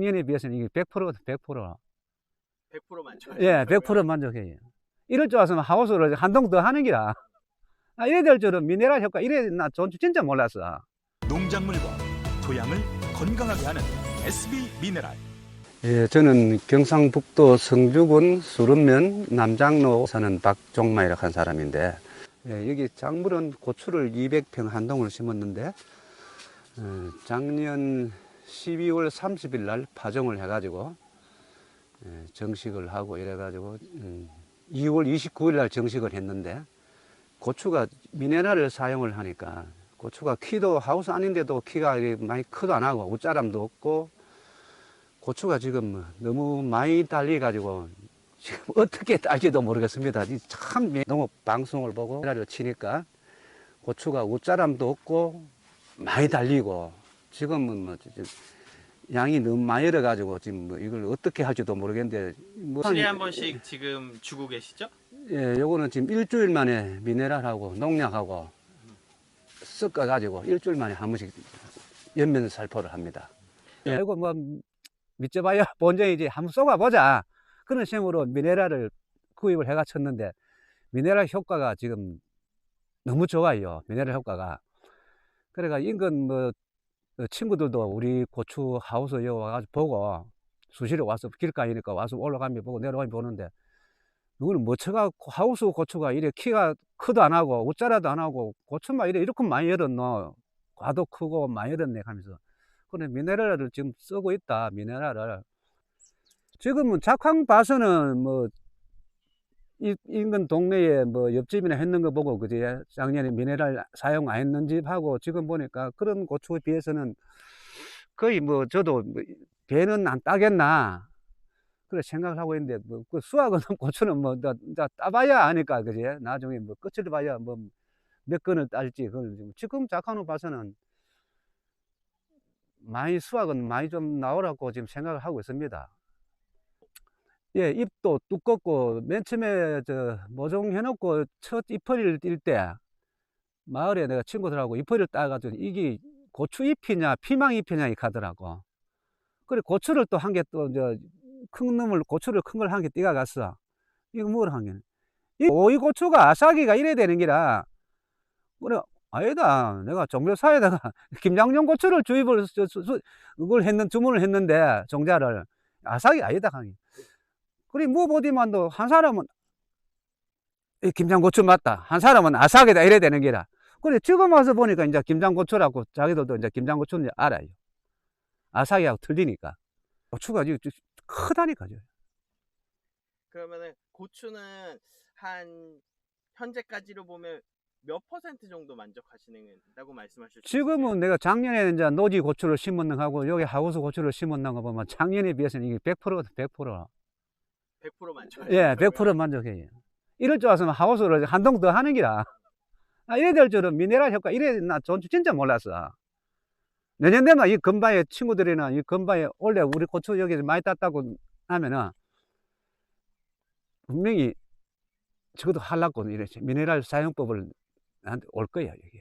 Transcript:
작년에 비해서는 이게 100%거든 100%. 100% 만족. 예, 100% 만족해요. 이럴 줄 알았으면 하우스를 한 동 더 하는 기라. 아, 이래 될 줄은 미네랄 효과 이래 나 좋은 줄 진짜 몰랐어. 농작물과 토양을 건강하게 하는 SB 미네랄. 예, 저는 경상북도 성주군 수른면 남장로 사는 박종마이라고 한 사람인데, 예, 여기 작물은 고추를 200평 한 동을 심었는데, 어, 작년 12월 30일 날 파종을 해가지고, 예, 정식을 하고 이래가지고, 음, 2월 29일 날 정식을 했는데, 고추가 미네랄을 사용을 하니까, 고추가 키도 하우스 아닌데도 키가 많이 크도 안 하고, 웃자람도 없고, 고추가 지금 너무 많이 달려가지고 지금 어떻게 딸지도 모르겠습니다. 이참 너무 방송을 보고 라를 치니까 고추가 웃자람도 없고 많이 달리고 지금은 뭐 지금 양이 너무 많이 일어가지고 지금 뭐 이걸 어떻게 할지도 모르겠는데 뭐 일주일에 한 번씩 지금 주고 계시죠? 예, 요거는 지금 일주일 만에 미네랄하고 농약하고 섞어가지고 일주일 만에 한 번씩 연면 살포를 합니다. 예, 이거 뭐 믿져봐야 본전이지 한번 쏘아보자. 그런 식으로 미네랄을 구입을 해가 쳤는데 미네랄 효과가 지금 너무 좋아요. 미네랄 효과가. 그래가 인근 뭐 어, 친구들도 우리 고추 하우스 여기 와가지고 보고 수시로 와서 길가이니까 와서 올라가면 보고 내려가면 보는데 누구는 뭐쳐갖고 하우스 고추가 이래 키가 크도 안 하고 웃자라도 안 하고 고추만 이래 이렇게 많이 열었노. 과도 크고 많이 열었네 하면서. 그래 미네랄을 지금 쓰고 있다 미네랄을. 지금은 작황 봐서는 뭐 이- 인근 동네에 뭐 옆집이나 했는 거 보고 그지? 작년에 미네랄 사용 안 했는 집 하고 지금 보니까 그런 고추에 비해서는 거의 뭐 저도 뭐 배는 안 따겠나? 그래 생각을 하고 있는데 뭐 그 수확은 고추는 뭐 다, 다 따봐야 아니까 그지? 나중에 뭐 끝을 봐야 뭐 몇 건을 딸지 그건 지금 작황으로 봐서는 많이 수확은 많이 좀 나오라고 지금 생각을 하고 있습니다. 예, 잎도 두껍고 맨 처음에 저 모종해 놓고 첫 잎을 띌때 마을에 내가 친구들하고 잎을 따가지고 이게 고추 잎이냐 피망 잎이냐 이 가더라고. 그래 고추를 또 한 개또저큰 놈을 고추를 큰 걸 한 개 띠가 갔어. 이거 뭐를 한 개? 이 오이 고추가 아삭이가 이래 되는 기라. 그래 아니다. 내가 종묘사에다가 김장용 고추를 주입을 그걸 했는 주문을 했는데 종자를 아삭이 아니다 하니. 그래 뭐 보디만도 한 사람은 이 김장고추 맞다. 한 사람은 아삭이다 이래 되는 기라. 그래 지금 와서 보니까 이제 김장고추라고 자기들도 이제 김장고추는 이제 알아요. 아삭이하고 틀리니까. 고추가 지금 크다니까. 죠 그러면은 고추는 한 현재까지로 보면 몇 퍼센트 정도 만족하시는다고 말씀하실 수 지금은 내가 작년에 이제 노지 고추를 심었는 하고 여기 하우스 고추를 심었는 거 보면 작년에 비해서는 이게 100%거든 100%. 100% 만족. 예, 100% 만족해요. 이럴 줄 알았으면 하우스를 한 동 더 하는 기라. 아, 이래 될 줄은 미네랄 효과, 이래 나줄 진짜 몰랐어. 내년 되면 이 건바에 친구들이나 이 건바에 원래 우리 고추 여기 많이 땄다고 하면은 분명히 적어도 하려고 이래 미네랄 사용법을 나한테 올 거야, 여기.